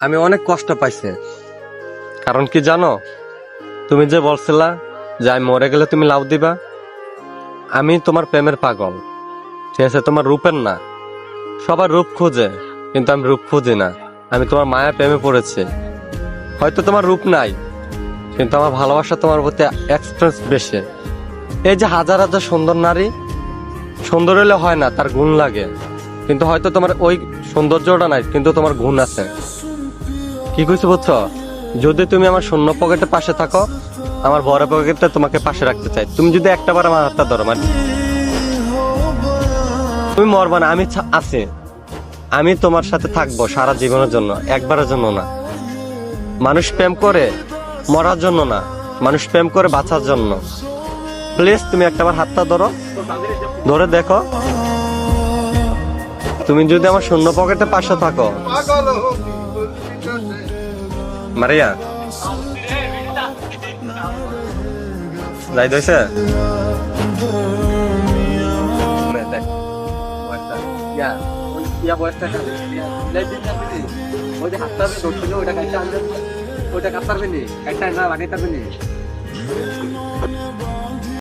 আমি অনেক কষ্ট পাইছি। কারণ কি জানো? তুমি যে বলছিলা যে আমি মরে গেলে তুমি লাভ দিবা, আমি তোমার প্রেমের পাগল। ঠিক আছে, তোমার রূপের না। সবার রূপ খোঁজে, কিন্তু আমি রূপ খুঁজি না। আমি তোমার মায়া প্রেমে পড়েছি। হয়তো তোমার রূপ নাই, কিন্তু আমার ভালোবাসা তোমার প্রতি এক্সপ্রেস বেশি। এই যে হাজার হাজার সুন্দর নারী, সুন্দর হলে হয় না, তার গুণ লাগে। কিন্তু হয়তো তোমার ওই সৌন্দর্যটা নাই, কিন্তু তোমার গুণ আছে। কি কইছো বুঝছ? যদি তুমি আমার শূন্য পকেটের পাশে থাকো, আমার বড় পকেটটা তোমাকে পাশে রাখতে চাই। তুমি যদি একটা বার আমার হাতটা ধরো মানে তুমি মরবা না, আমি আছি। আমি তোমার সাথে থাকব সারা জীবনের জন্য, একবারের জন্য না। মানুষ প্রেম করে মরার জন্য না, মানুষ প্রেম করে বাঁচার জন্য। প্লিজ তুমি একটাবার হাতটা ধরো। ধরে দেখো। তুমি যদি আমার শূন্য পকেটে পাশে থাকো। মারিয়া। যাই দইছে ওইটা কাটতে পারবে নি? কাটতে না লাগাইতে পারবে নি?